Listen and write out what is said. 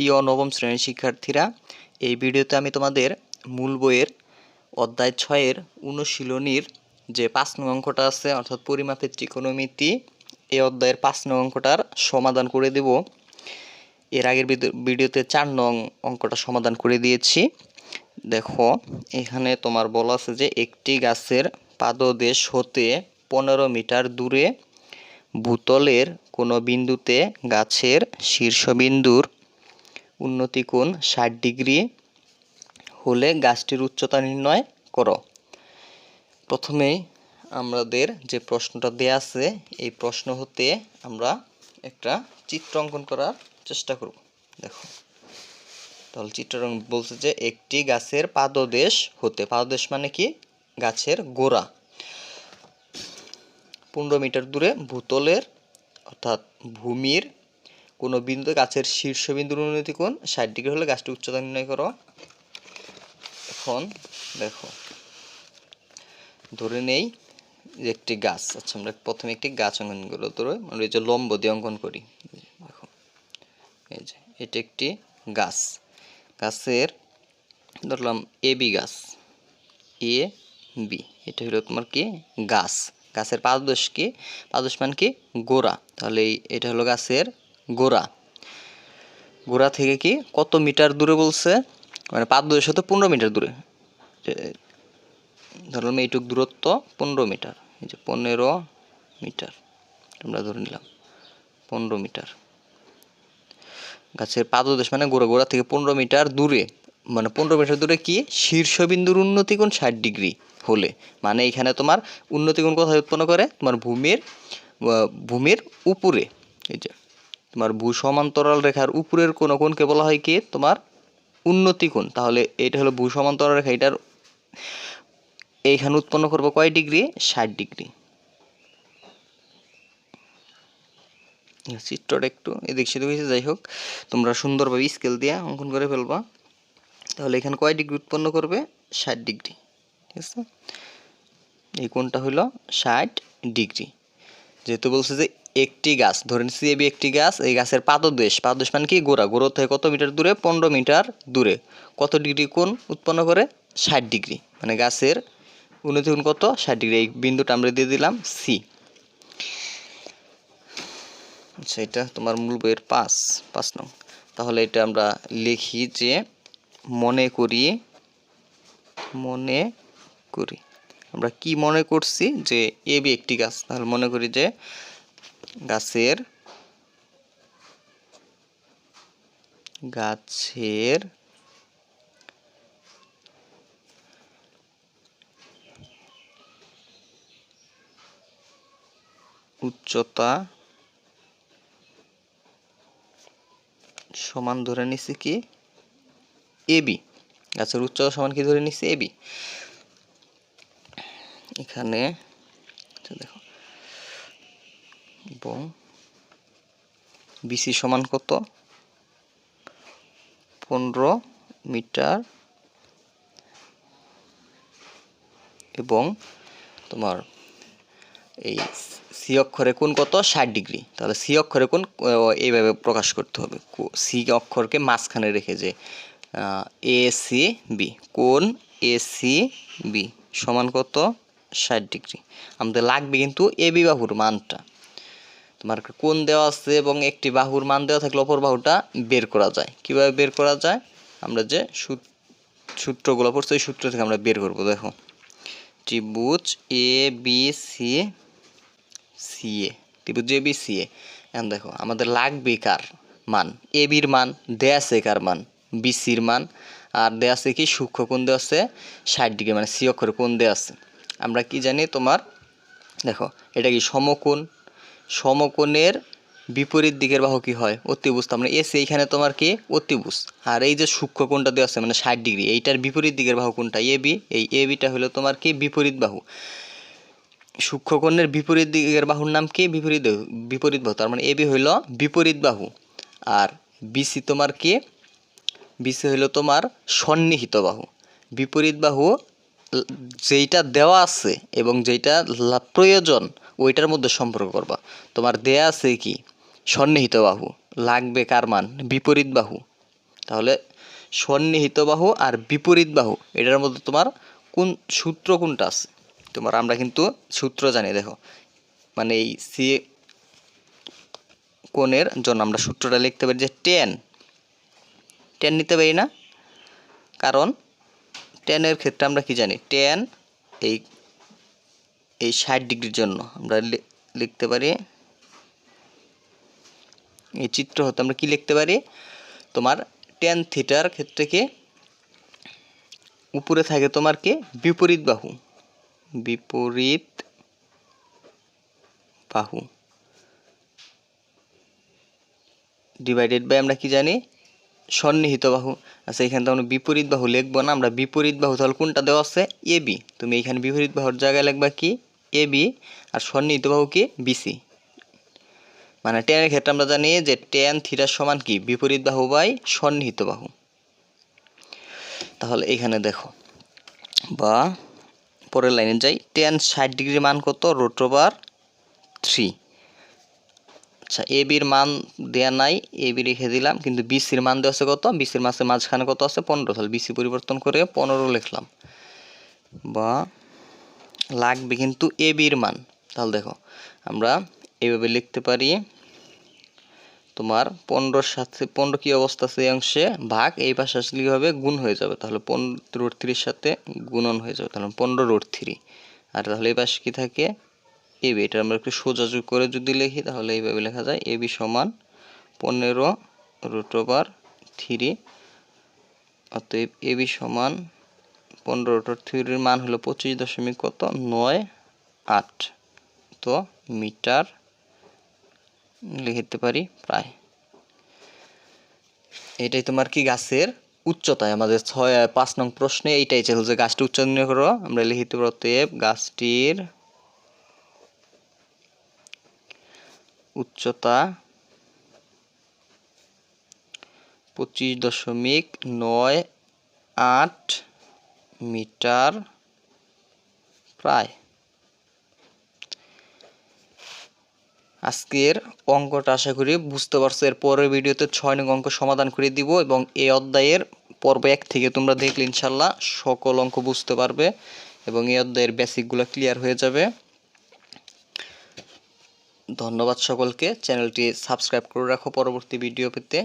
প্রিয় নবম শ্রেণির শিক্ষার্থীরা, এই ভিডিওতে আমি তোমাদের মূল বইয়ের অধ্যায় ছয়ের অনুশীলনীর যে পাঁচ নং অঙ্কটা আছে, অর্থাৎ পরিমাপের ত্রিকোণমিতি এই অধ্যায়ের পাঁচ নং অঙ্কটার সমাধান করে দেব। এর আগের ভিডিও- ভিডিওতে চার নং অঙ্কটা সমাধান করে দিয়েছি। দেখো, এখানে তোমার বলা আছে যে একটি গাছের পাদদেশ হতে পনেরো মিটার দূরে, ভূতলের কোনো বিন্দুতে গাছের শীর্ষবিন্দুর উন্নতি কোণ ষাট ডিগ্রি হলে গাছটির উচ্চতা নির্ণয় করো। প্রথমেই আমাদের যে প্রশ্নটা দেয়া আছে, এই প্রশ্ন হতে আমরা একটা চিত্র অঙ্কন করার চেষ্টা করব। দেখো, তাহলে চিত্ররং বলছে যে একটি গাছের পাদদেশ হতে, পাদদেশ মানে কি? গাছের গোড়া। পনেরো মিটার দূরে ভূতলের অর্থাৎ ভূমির কোনো বিন্দু গাছের শীর্ষবিন্দুর উন্নতি কোণ? ষাট ডিগ্রি হলে গাছটি উচ্চতা নির্ণয় করো। এখন দেখো। ধরে নেই যে একটি গাছ। আচ্ছা আমরা প্রথমে একটি গাছ অঙ্কন করব ধরে। আমরা এই যে লম্ব দিয়ে অঙ্কন করি। দেখো, এই যে এটা একটি গাছ। গাছের ধরলাম এ বি গাছ। A B. এটা হলো তোমার কি? গাছ। গাছের পাদদেশ কি? পাদদেশ মানে কি? গোড়া। তাহলে এই- এটা হলো গাছের গোড়া। গোড়া থেকে কি কত মিটার দূরে বলছে? মানে পাদদেশ হতে পনেরো মিটার দূরে। ধরলাম এইটুক দূরত্ব পনেরো মিটার। এই যে পনেরো মিটার। আমরা ধরে নিলাম পনেরো মিটার। গাছের পাদদেশ মানে গোড়া গোড়া থেকে পনেরো মিটার দূরে। মানে পনেরো মিটার দূরে কি? শীর্ষবিন্দুর উন্নতি কোণ ষাট ডিগ্রি হলে। মানে এখানে তোমার উন্নতি কোণ কোথায় উৎপন্ন করে? তোমার ভূমির ভূমির উপরে। এই যে তোমার ভূ সমান্তরাল রেখার উপরের কোন কোণকে বলা হয় কি? তোমার উন্নতি কোণ। তাহলে এটা হলো ভূ সমান্তরাল রেখা। এটার এইখানে উৎপন্ন করব কয় ডিগ্রি? ষাট ডিগ্রি। চিত্রটা একটু এদিক সেদিক হয়েছে, যাই হোক। তোমরা সুন্দরভাবে স্কেল দিয়ে অঙ্কন করে ফেলবা। তাহলে এখানে কয় ডিগ্রি উৎপন্ন করবে? ষাট ডিগ্রি। ঠিক আছে? এই কোণটা হলো ষাট ডিগ্রি। যেহেতু বলছে যে একটি গাছ, ধরে নিচ্ছি এবি একটি গাছ, এই গাছের পাদদেশ পাদদেশ মানে কি? গোড়া গোড়া থেকে কত মিটার দূরে? পনেরো মিটার দূরে। কত ডিগ্রি কোণ উৎপন্ন করে? ষাট ডিগ্রি। মানে গাছের উন্নতি কোণ কত? ষাট ডিগ্রি। এই বিন্দুটা আমরা দিয়ে দিলাম সি আচ্ছা এটা তোমার মূল বইয়ের পাঁচ পাঁচ নং। তাহলে এটা আমরা লিখি যে মনে করি মনে করি। আমরা কি মনে করছি যে এ বি একটি গাছ? তাহলে মনে করি যে গাছের গাছের উচ্চতা সমান ধরে নিছি কি? এবি গাছের উচ্চতা সমান কি ধরে নিছি? এবি এখানে আচ্ছা দেখো এবং বিসি সমান কত? পনেরো মিটার এবং তোমার এই সি অক্ষরে কোন কত? ষাট ডিগ্রি। তাহলে সি অক্ষরে কোন এইভাবে প্রকাশ করতে হবে। সি অক্ষরকে মাঝখানে রেখে যে এ সি বি কোন এ সি বি সমান কত? ষাট ডিগ্রি। আমাদের লাগবে কিন্তু এ বি বাহুর মানটা। তোমার কোন দেওয়া আছে এবং একটি বাহুর মান দেওয়া থাকলে অপর বাহুটা বের করা যায়। কীভাবে বের করা যায়? আমরা যে সূত- সূত্রগুলো পড়ছি, ওই সূত্র থেকে আমরা বের করব, দেখো। ত্রিভুজ A, B, C C, A. ত্রিভুজ এ, বি, সি, এ। এখন দেখো, আমাদের লাগবে কার মান? এ বির মান, দেয়া আছে কার মান? বিসির মান। আর দেয়া আছে কি? সূক্ষ্ম কোন দেওয়া আছে? ষাট ডিগ্রি মানে সি অক্ষরে কোন দেওয়া আছে? আমরা কি জানি তোমার? দেখো, এটা কি সমকোণ? সমকোণের বিপরীত দিকের বাহু কি হয়? অতিভুজ। তার মানে এসে এইখানে তোমার কি? অতিভুজ। আর এই যে সূক্ষ্ম কোণটা দেওয়া আছে মানে ষাট ডিগ্রি, এইটার বিপরীত দিকের বাহু কোনটা? A B. এই এ বিটা হলো তোমার কি? বিপরীত বাহু। সূক্ষ্মকোণের বিপরীত দিকের বাহুর নাম কি? বিপরীত বিপরীত বাহু। তার মানে এবি হইল বিপরীত বাহু। আর বিসি তোমার কি? বিসি হইল তোমার সন্নিহিত বাহু। বিপরীত বাহু যেইটা দেওয়া আছে এবং যেইটা প্রয়োজন, ওইটার মধ্যে সম্পর্ক করবা। তোমার দেয়া আছে কি? সন্নিহিত বাহু। লাগবে কার মান? বিপরীত বাহু। তাহলে সন্নিহিত বাহু আর বিপরীত বাহু, এটার মধ্যে তোমার কোন সূত্র কোনটা আছে? তোমার আমরা কিন্তু সূত্র জানি, দেখো। মানে এই সি কোণের জন্য আমরা সূত্রটা লিখতে পারি যে টেন টেন নিতে পারি না, কারণ টেনের ক্ষেত্রে আমরা কি জানি? টেন এই এই ষাট ডিগ্রির জন্য আমরা লিখতে পারি। এই চিত্র হতে আমরা কি লিখতে পারি? তোমার টেন থিটার ক্ষেত্রে কি? উপরে থাকে তোমার কি? বিপরীত বাহু। বিপরীত বাহু। ডিভাইডেড বাই আমরা কি জানি? সন্নিহিত বাহু। আচ্ছা এখানে তো আমরা বিপরীত বাহু লিখব না, আমরা বিপরীত বাহু তাহলে কোনটা দেওয়া আছে? A, B. তুমি এখানে বিপরীত বাহুর জায়গায় লিখবা কি? এ, বি। আর সন্নিহিত বাহু কি? বিসি মানে টেনের ক্ষেত্রে আমরা জানি যে টেন থিটার সমান কি? বিপরীত বাহু বাই সন্নিহিত বাহু। তাহলে এখানে দেখো, বা পরের লাইনে যাই। টেন ষাট ডিগ্রি মান কত? রুট ওভার থ্রি আচ্ছা এ বির মান দেয়া নাই এ বি রেখে দিলাম, কিন্তু বিসির মান দেওয়া আছে কত? বিসির মাসে মাঝখানে কত আছে? পনেরো। তাহলে বিসি পরিবর্তন করে পনেরো লিখলাম। বা লাগবে কিন্তু এ বির মান। তাহলে দেখো, আমরা এইভাবে লিখতে পারি, তোমার পনেরোর সাথে, পনেরো কী অবস্থা আছে এই অংশে? ভাগ, এই পাশে আসলে কী হবে গুণ হয়ে যাবে। তাহলে পনেরো রোড থ্রির সাথে গুণন হয়ে যাবে। তাহলে পনেরো রোড থ্রি আর তাহলে এই পাশে কী থাকে? এ বি, এটা আমরা একটু সোজাসুজি করে যদি লিখি, তাহলে এইভাবে লেখা যায় এবি সমান পনেরো রুট ওভার থ্রি, অতএব এবি সমান পনেরো রুট থ্রির মান হলো পঁচিশ দশমিক কত? নয় আট। তো মিটার লিখতে পারি প্রায়। এটাই তোমার কি গাছের উচ্চতায়? আমাদের ছয় পাঁচ নং প্রশ্নে এইটাই ছিল যে গাছটি উচ্চতা নির্ণয় করো, আমরা লিখিত অতএব গাছটির উচ্চতা পঁচিশ দশমিক নয় আট মিটার প্রায়। আজকের অঙ্কটা আশা করি বুঝতে পারছ। এর পরের ভিডিওতে ছয় নং অঙ্ক সমাধান করে দিব এবং এই অধ্যায়ের পর্ব এক থেকে তোমরা দেখলে ইনশাল্লাহ সকল অঙ্ক বুঝতে পারবে এবং এই অধ্যায়ের বেসিকগুলো ক্লিয়ার হয়ে যাবে। ধন্যবাদ সকলকে। চ্যানেলটি সাবস্ক্রাইব করে রাখো পরবর্তী ভিডিও পেতে।